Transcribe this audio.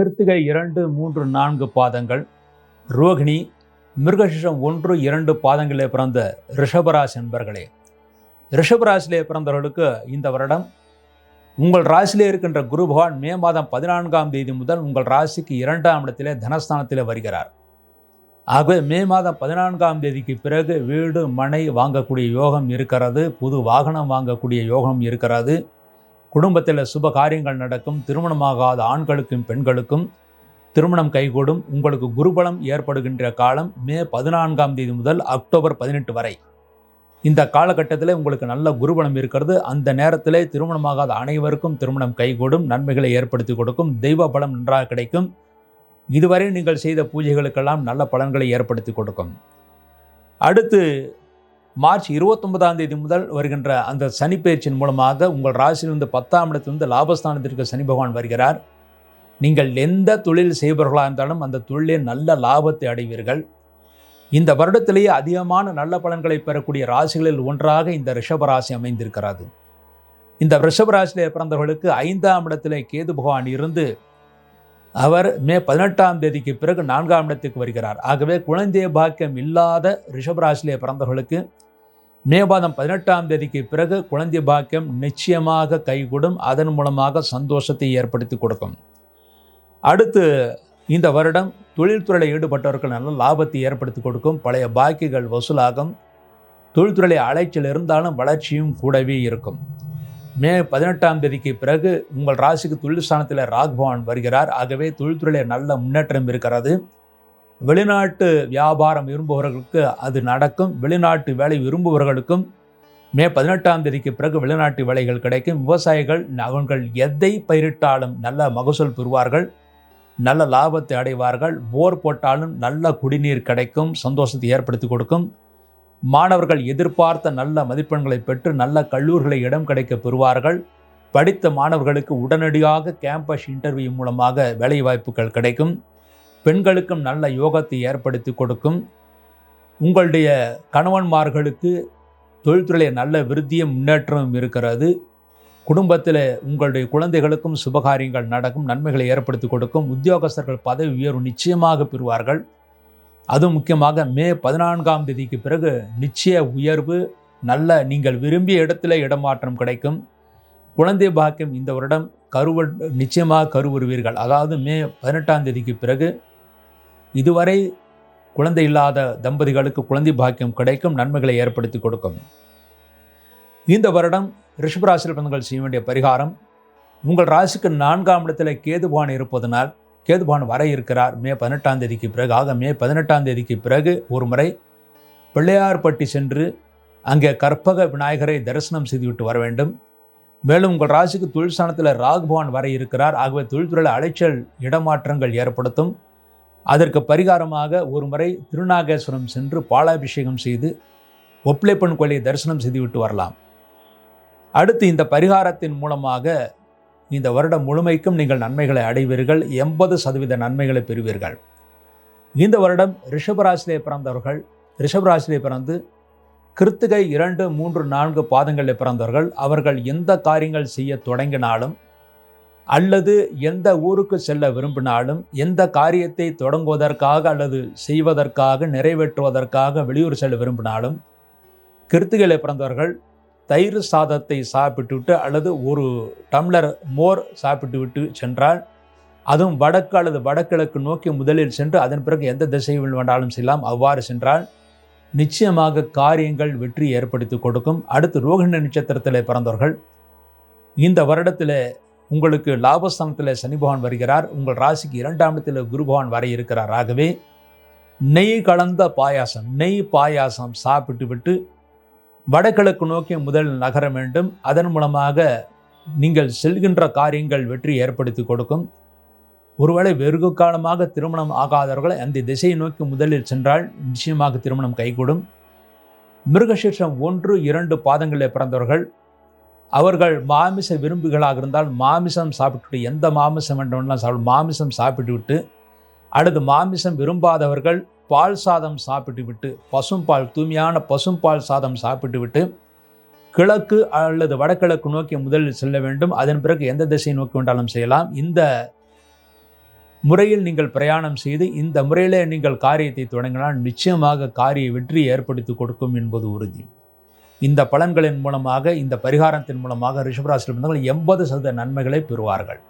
கிருத்திகை இரண்டு மூன்று நான்கு பாதங்கள். ரோகிணி மிருகசிஷம் ஒன்று இரண்டு பாதங்களே பிறந்த ரிஷபராசி என்பர்களே ரிஷபராசிலே பிறந்தவர்களுக்கு இந்த வருடம் உங்கள் ராசியிலே இருக்கின்ற குரு பகவான் மே மாதம் பதினான்காம் தேதி முதல் உங்கள் ராசிக்கு இரண்டாம் இடத்திலே தனஸ்தானத்திலே வருகிறார். ஆகவே மே மாதம் பதினான்காம் தேதிக்கு பிறகு வீடு மனை வாங்கக்கூடிய யோகம் இருக்கிறது புது வாகனம் வாங்கக்கூடிய யோகம் இருக்கிறது. குடும்பத்தில் சுப காரியங்கள் நடக்கும் திருமணமாகாத ஆண்களுக்கும் பெண்களுக்கும் திருமணம் கைகூடும். உங்களுக்கு குருபலம் ஏற்படுகின்ற காலம் மே பதினான்காம் தேதி முதல் அக்டோபர் பதினெட்டு வரை. இந்த காலகட்டத்தில் உங்களுக்கு நல்ல குருபலம் இருக்கிறது. அந்த நேரத்தில் திருமணமாகாத அனைவருக்கும் திருமணம் கைகூடும் நன்மைகளை ஏற்படுத்தி கொடுக்கும் தெய்வ பலம் நன்றாக கிடைக்கும். இதுவரை நீங்கள் செய்த பூஜைகளுக்கெல்லாம் நல்ல பலன்களை ஏற்படுத்தி கொடுக்கும். அடுத்து மார்ச் இருபத்தொன்பதாம் தேதி முதல் வருகின்ற அந்த சனிப்பெயர்ச்சியின் மூலமாக உங்கள் ராசியிலிருந்து பத்தாம் இடத்திலிருந்து லாபஸ்தானத்திற்கு சனி பகவான் வருகிறார். நீங்கள் எந்த தொழில் செய்பவர்களாக இருந்தாலும் அந்த தொழிலே நல்ல லாபத்தை அடைவீர்கள். இந்த வருடத்திலேயே அதிகமான நல்ல பலன்களை பெறக்கூடிய ராசிகளில் ஒன்றாக இந்த ரிஷபராசி அமைந்திருக்கிறது. இந்த ரிஷபராசியிலே பிறந்தவர்களுக்கு ஐந்தாம் இடத்திலே கேது பகவான் இருந்து அவர் மே பதினெட்டாம் தேதிக்கு பிறகு நான்காம் இடத்துக்கு வருகிறார். ஆகவே குழந்தை பாக்கியம் இல்லாத ரிஷபராசிலே பிறந்தவர்களுக்கு மே மாதம் பதினெட்டாம் தேதிக்கு பிறகு குழந்தை பாக்கியம் நிச்சயமாக கைகூடும். அதன் மூலமாக சந்தோஷத்தை ஏற்படுத்தி கொடுக்கும். அடுத்து இந்த வருடம் தொழில்துறையில் ஈடுபட்டவர்கள் நல்ல லாபத்தை ஏற்படுத்தி கொடுக்கும். பழைய பாக்கிகள் வசூலாகும். தொழில்துறை அலைச்சல் இருந்தாலும் வளர்ச்சியும் கூடவே இருக்கும். மே பதினெட்டாம் தேதிக்கு பிறகு உங்கள் ராசிக்கு தொழில் ஸ்தானத்தில் வருகிறார். ஆகவே தொழில்துறையில் நல்ல முன்னேற்றம் இருக்கிறது. வெளிநாட்டு வியாபாரம் விரும்புபவர்களுக்கு அது நடக்கும். வெளிநாட்டு வேலை விரும்புபவர்களுக்கும் மே பதினெட்டாம் தேதிக்கு பிறகு வெளிநாட்டு வேலைகள் கிடைக்கும். விவசாயிகள் அவர்கள் எதை பயிரிட்டாலும் நல்ல மகசூல் பெறுவார்கள். நல்ல லாபத்தை அடைவார்கள். போர் போட்டாலும் நல்ல குடிநீர் கிடைக்கும். சந்தோஷத்தை ஏற்படுத்தி கொடுக்கும். மாணவர்கள் எதிர்பார்த்த நல்ல மதிப்பெண்களை பெற்று நல்ல கல்லூரிகளை இடம் கிடைக்க பெறுவார்கள். படித்த மாணவர்களுக்கு உடனடியாக கேம்பஸ் இன்டர்வியூ மூலமாக வேலைவாய்ப்புகள் கிடைக்கும். பெண்களுக்கும் நல்ல யோகத்தை ஏற்படுத்தி கொடுக்கும். உங்களுடைய கணவன்மார்களுக்கு தொழில்துறையில் நல்ல விருத்தியும் முன்னேற்றமும் இருக்கிறது. குடும்பத்தில் உங்களுடைய குழந்தைகளுக்கும் சுபகாரியங்கள் நடக்கும் நன்மைகளை ஏற்படுத்தி கொடுக்கும். உத்தியோகஸ்தர்கள் பதவி உயர்வு நிச்சயமாக பெறுவார்கள். அதுவும் முக்கியமாக மே பதினான்காம் தேதிக்கு பிறகு நிச்சய உயர்வு நல்ல நீங்கள் விரும்பிய இடத்துல இடமாற்றம் கிடைக்கும். குழந்தை பாக்கியம் இந்த வருடம் கருவ நிச்சயமாக கருவுறுவீர்கள். அதாவது மே பதினெட்டாம் தேதிக்கு பிறகு இதுவரை குழந்தை இல்லாத தம்பதிகளுக்கு குழந்தை பாக்கியம் கிடைக்கும் நன்மைகளை ஏற்படுத்தி கொடுக்கும். இந்த வருடம் ரிஷபராசியில் பிறந்தவர்கள் செய்ய வேண்டிய பரிகாரம் உங்கள் ராசிக்கு நான்காம் இடத்துல கேதுபான் இருப்பதனால் கேதுபான் வர இருக்கிறார். மே பதினெட்டாம் தேதிக்கு பிறகு. ஆக மே பதினெட்டாம் தேதிக்கு பிறகு ஒரு முறை பிள்ளையார்பட்டி சென்று அங்கே கற்பக விநாயகரை தரிசனம் செய்துவிட்டு வர வேண்டும். மேலும் உங்கள் ராசிக்கு தொழில் ஸ்தானத்தில் ராகுபவான் வர இருக்கிறார். ஆகவே தொழில்துறையில் அலைச்சல் இடமாற்றங்கள் ஏற்படுத்தும். அதற்கு பரிகாரமாக ஒரு முறை திருநாகேஸ்வரம் சென்று பாலாபிஷேகம் செய்து ஒப்பிளைப்பன் கோயிலை தரிசனம் செய்துவிட்டு வரலாம். அடுத்து இந்த பரிகாரத்தின் மூலமாக இந்த வருடம் முழுமைக்கும் நீங்கள் நன்மைகளை அடைவீர்கள். எண்பது சதவீத நன்மைகளை பெறுவீர்கள். இந்த வருடம் ரிஷபராசிலே பிறந்தவர்கள் ரிஷபராசிலே பிறந்து கிருத்திகை இரண்டு மூன்று நான்கு பாதங்களில் பிறந்தவர்கள் அவர்கள் எந்த காரியங்கள் செய்ய தொடங்கினாலும் அல்லது எந்த ஊருக்கு செல்ல விரும்பினாலும் எந்த காரியத்தை தொடங்குவதற்காக அல்லது செய்வதற்காக நிறைவேற்றுவதற்காக வெளியூர் செல்ல விரும்பினாலும் கிருத்துகளை பிறந்தவர்கள் தயிர் சாதத்தை சாப்பிட்டுவிட்டு அல்லது ஒரு டம்ளர் மோர் சாப்பிட்டு விட்டு சென்றால் அதுவும் வடக்கு அல்லது வடகிழக்கு நோக்கி முதலில் சென்று அதன் பிறகு எந்த திசையில் வேண்டாலும் செல்லலாம். அவ்வாறு சென்றால் நிச்சயமாக காரியங்கள் வெற்றி ஏற்படுத்தி கொடுக்கும். அடுத்து ரோகிணி நட்சத்திரத்தில் பிறந்தவர்கள் இந்த வருடத்தில் உங்களுக்கு லாபஸ்தானத்தில் சனி பகவான் வருகிறார். உங்கள் ராசிக்கு இரண்டாம் இடத்தில் குரு பகவான் வர இருக்கிறார். ஆகவே நெய் கலந்த பாயாசம் நெய் பாயாசம் சாப்பிட்டு விட்டு வடகிழக்கு நோக்கி முதல் நகர வேண்டும். அதன் மூலமாக நீங்கள் செல்கின்ற காரியங்கள் வெற்றி ஏற்படுத்தி கொடுக்கும். ஒருவேளை வெகு காலமாக திருமணம் ஆகாதவர்கள் அந்த திசையை நோக்கி முதலில் சென்றால் நிச்சயமாக திருமணம் கைகூடும். மிருகசீர்ஷம் ஒன்று இரண்டு பாதங்களில் பிறந்தவர்கள். அவர்கள் மாமிச விரும்பிகளாக இருந்தால் மாமிசம் சாப்பிட்டுட்டு எந்த மாமிசம் வேண்டும்லாம் சாப்பிடும் மாமிசம் சாப்பிட்டு விட்டு அடுத்து மாமிசம் விரும்பாதவர்கள் பால் சாதம் சாப்பிட்டு விட்டு பசும்பால் தூய்மையான பசும்பால் சாதம் சாப்பிட்டு விட்டு கிழக்கு அல்லது வடகிழக்கு நோக்கி முதலில் செல்ல வேண்டும். அதன் பிறகு எந்த திசையை நோக்கி வேண்டாலும் செய்யலாம். இந்த முறையில் நீங்கள் பிரயாணம் செய்து இந்த முறையிலே நீங்கள் காரியத்தை தொடங்கினால் நிச்சயமாக காரிய வெற்றி ஏற்படுத்தி கொடுக்கும் என்பது உறுதி. இந்த பலன்களின் மூலமாக இந்த பரிகாரத்தின் மூலமாக ரிஷபராசியில் பிறந்தவர்கள் எண்பது சதவீத நன்மைகளை பெறுவார்கள்.